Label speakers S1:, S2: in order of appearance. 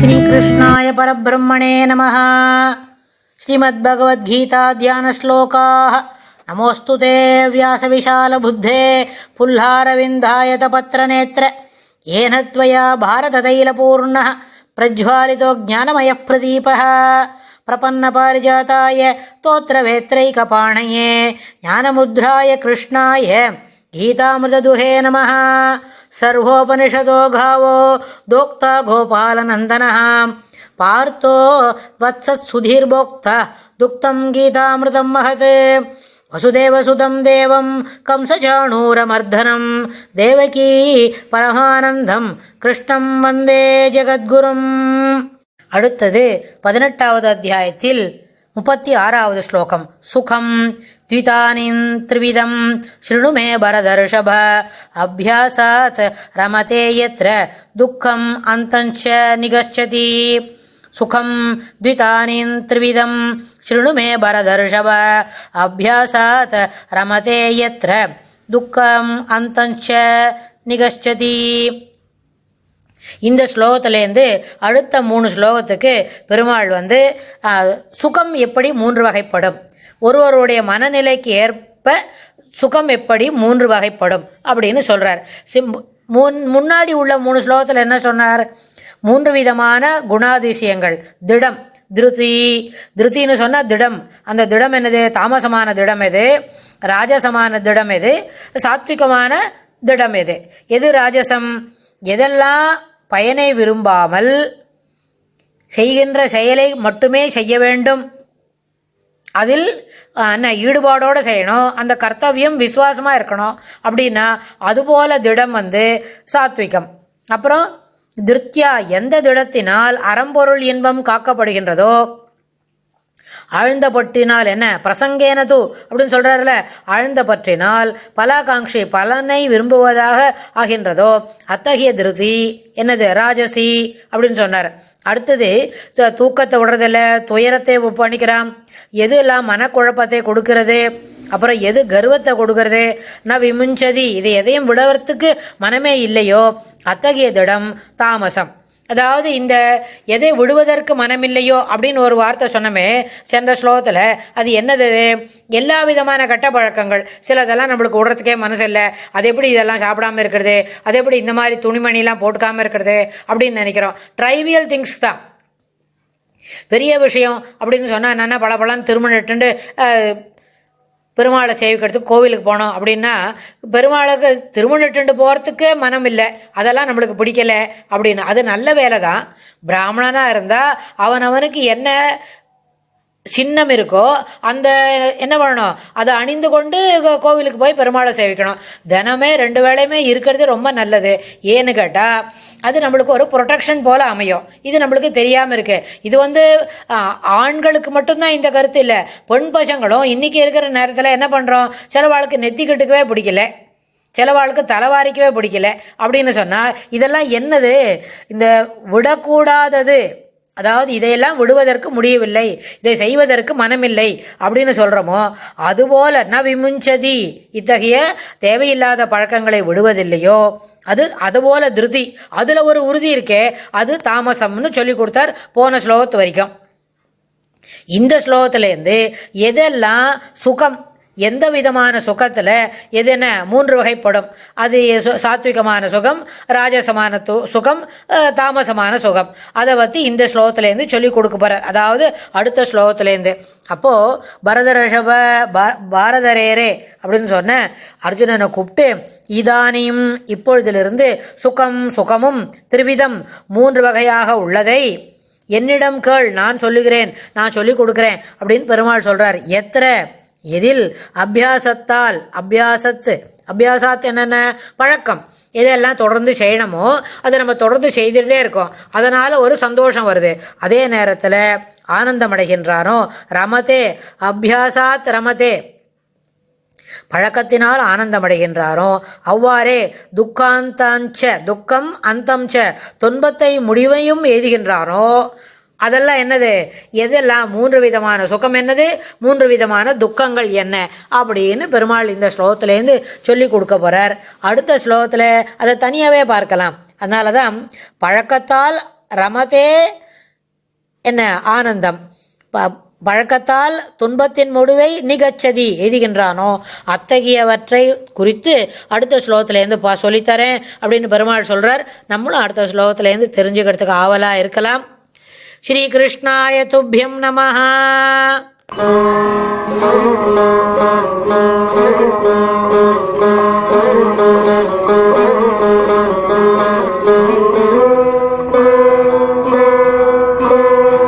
S1: श्रीकृष्णाय परब्रह्मणे नमः श्रीमद्भगवद्गीताध्यानश्लोकाः नमोऽस्तु ते व्यासविशालबुद्धे पुल्हारविन्दायतपत्रनेत्र येन त्वया भारततैलपूर्णः प्रज्वालितो ज्ञानमयः प्रदीपः प्रपन्नपारिजाताय तोत्रवेत्रैकपाणये ज्ञानमुद्राय कृष्णाय गीतामृतदुहे नमः सर्वोपनिषदो गावो दोक्ता गोपालनन्दनः पार्थो वत्सत्सुधीर्भोक्ता दुक्तं गीतामृतं महत् वसुदेवसुतं देवं कंसचाणूरमर्दनं देवकी परमानन्दं कृष्णं वन्दे ஜெகத்குரும் அடுத்தது பதினெட்டாவது அத்தியாயத்தில் முப்பத்தி ஆறாவது ஸ்லோகம் சுகம் த்விதானின் த்ரிவிதம் शृणु मे भरदर्षभ अभ्यासात् रमते यत्र दुःखम् अन्तञ्च निगच्छति सुखं द्वितानिन् त्रिविधं शृणु मे भरदर्षभ अभ्यासात् रमते यत्र दुःखम् अन्तञ्च निगच्छति இந்த ஸ்லோகத்திலேருந்து அடுத்த மூணு ஸ்லோகத்துக்கு பெருமாள் வந்து சுகம் எப்படி மூன்று வகைப்படும்? ஒருவருடைய மனநிலைக்கு ஏற்ப சுகம் எப்படி மூன்று வகைப்படும் அப்படின்னு சொல்கிறார் சிம் முன் முன்னாடி உள்ள மூணு ஸ்லோகத்தில் என்ன சொன்னார்? மூன்று விதமான குணாதிசயங்கள். திடம் திருதி. திருத்தின்னு சொன்னால் திடம். அந்த திடம் என்னது? தாமசமான திடம் எது? ராஜசமான திடம் எது? சாத்விகமான திடம் எது? எது ராஜசம்? எதெல்லாம் பயனை விரும்பாமல் செய்கின்ற செயலை மட்டுமே செய்ய வேண்டும். அதில் என்ன ஈடுபாடோடு செய்யணும். அந்த கர்த்தவியம் விசுவாசமாக இருக்கணும். அப்படின்னா அதுபோல திடம் வந்து சாத்விகம். அப்புறம் திருத்தியா எந்த திடத்தினால் அறம்பொருள் இன்பம் காக்கப்படுகின்றதோ ஆழ்ந்த பற்றினால் என்ன? பிரசங்கேனது அப்படின்னு சொல்கிறாருல ஆழ்ந்த பற்றினால் பலாகாங்ஷி பலனை விரும்புவதாக ஆகின்றதோ அத்தகைய திருதி என்னது? ராஜசி அப்படின்னு சொன்னார். அடுத்தது த- தூக்கத்தை விடுறதில்ல துயரத்தை பண்ணிக்கிறான் எது எல்லாம் மனக்குழப்பத்தை கொடுக்கிறது? அப்புறம் எது கர்வத்தை கொடுக்கறது? ந விமிஞ்சதி இது எதையும் விடுறதுக்கு மனமே இல்லையோ? அத்தகைய திடம் தாமசம். அதாவது இந்த எதை விடுவதற்கு மனமில்லையோ அப்படின்னு ஒரு வார்த்தை சொன்னமே சென்ற ஸ்லோகத்தில் அது என்னது எல்லா விதமான கட்ட பழக்கங்கள். சிலதெல்லாம் நம்மளுக்கு விடுறதுக்கே மனசு இல்லை. அது எப்படி இதெல்லாம் சாப்பிடாம இருக்கிறது? அது எப்படி இந்த மாதிரி துணிமணிலாம் போட்டுக்காமல் இருக்கிறது? அப்படின்னு நினைக்கிறோம். ட்ரைவியல் திங்ஸ் தான். பெரிய விஷயம் அப்படின்னு சொன்னால் என்னென்ன பளபளன்னு திருமணிட்டு பெருமாளை சேவிக்கிறதுக்கு கோவிலுக்கு போனோம் அப்படின்னா பெருமாளுக்கு திருமணிட்டு போகிறதுக்கே மனம் இல்லை அதெல்லாம் நம்மளுக்கு பிடிக்கல அப்படின்னு. அது நல்ல வேலை தான் பிராமணனாக இருந்தால் அவன் அவனுக்கு என்ன சின்னம் இருக்கோ அந்த என்ன பண்ணணும்? அதை அணிந்து கொண்டு கோவிலுக்கு போய் பெருமாளை சேவிக்கணும். தினமே ரெண்டு வேளையுமே இருக்கிறது ரொம்ப நல்லது. ஏன்னு கேட்டால் அது நம்மளுக்கு ஒரு ப்ரொடெக்ஷன் போல் அமையும். இது நம்மளுக்கு தெரியாமல் இருக்கு. இது வந்து ஆண்களுக்கு மட்டும்தான் இந்த கருத்து இல்லை. பெண் பசங்களும் இன்றைக்கி இருக்கிற நேரத்தில் என்ன பண்ணுறோம் சிலவாளுக்கு நெத்தி கட்டுக்கவே பிடிக்கல. சிலவாளுக்கு தலைவாரிக்கவே பிடிக்கல. அப்படின்னு சொன்னால் இதெல்லாம் என்னது? இந்த விடக்கூடாதது. அதாவது இதையெல்லாம் விடுவதற்கு முடியவில்லை இதை செய்வதற்கு மனமில்லை அப்படின்னு சொல்கிறோமோ அதுபோல ந விமுஞ்சதி இத்தகைய தேவையில்லாத பழக்கங்களை விடுவதில்லையோ அது அதுபோல திருதி அதில் ஒரு உறுதி இருக்கே அது தாமசம்னு சொல்லி கொடுத்தார் போன ஸ்லோகத்து வரைக்கும். இந்த ஸ்லோகத்திலேருந்து எதெல்லாம் சுகம் எந்த விதமான சுகத்தில் எது என்ன? மூன்று வகைப்படும். அது சு- சாத்விகமான சுகம் ராஜசமான து சுகம் தாமசமான சுகம். அதை பற்றி இந்த ஸ்லோகத்திலேருந்து சொல்லி கொடுக்க போகிறார் அதாவது அடுத்த ஸ்லோகத்திலேருந்து அப்போது பரத ரிஷப பாரதரேரே அப்படின்னு சொன்ன அர்ஜுனனை கூப்பிட்டு இதானியும் இப்பொழுதிலிருந்து சுகம் சுகமும் திருவிதம் மூன்று வகையாக உள்ளதை என்னிடம் கேள். நான் சொல்லுகிறேன். நான் சொல்லிக் கொடுக்குறேன். அப்படின்னு பெருமாள் சொல்கிறார் எத்திர? எதில்? அபியாசத்தால். அபியாசத்து அபியாசாத் என்னென்ன? பழக்கம். எதெல்லாம் தொடர்ந்து செய்யணுமோ அதை நம்ம தொடர்ந்து செய்துகிட்டே இருக்கோம். அதனால் ஒரு சந்தோஷம் வருது. அதே நேரத்தில் ஆனந்தம் அடைகின்றானோ ரமதே. அபியாசாத் ரமதே. பழக்கத்தினால் ஆனந்தம் அடைகின்றாரோ அவ்வாறே துக்காந்தாஞ்ச துக்கம் அந்தம்ச துன்பத்தை முடிவையும் எழுதுகின்றாரோ அதெல்லாம் என்னது? எதெல்லாம்? மூன்று விதமான சுகம் என்னது? மூன்று விதமான துக்கங்கள் என்ன? அப்படின்னு பெருமாள் இந்த ஸ்லோகத்திலேருந்து சொல்லி கொடுக்க போகிறார் அடுத்த ஸ்லோகத்தில் அதை தனியாகவே பார்க்கலாம். அதனால தான் பழக்கத்தால் ரமதே என்ன? ஆனந்தம். ப பழக்கத்தால் துன்பத்தின் முடிவை நிகச்சதி எழுதுகின்றானோ அத்தகையவற்றை குறித்து அடுத்த ஸ்லோகத்திலேருந்து பா சொல்லித்தரேன் அப்படின்னு பெருமாள் சொல்கிறார் நம்மளும் அடுத்த ஸ்லோகத்திலேருந்து தெரிஞ்சுக்கிறதுக்கு ஆவலாக இருக்கலாம். श्रीकृष्णाय तुभ्यं नमः
S2: Thank you.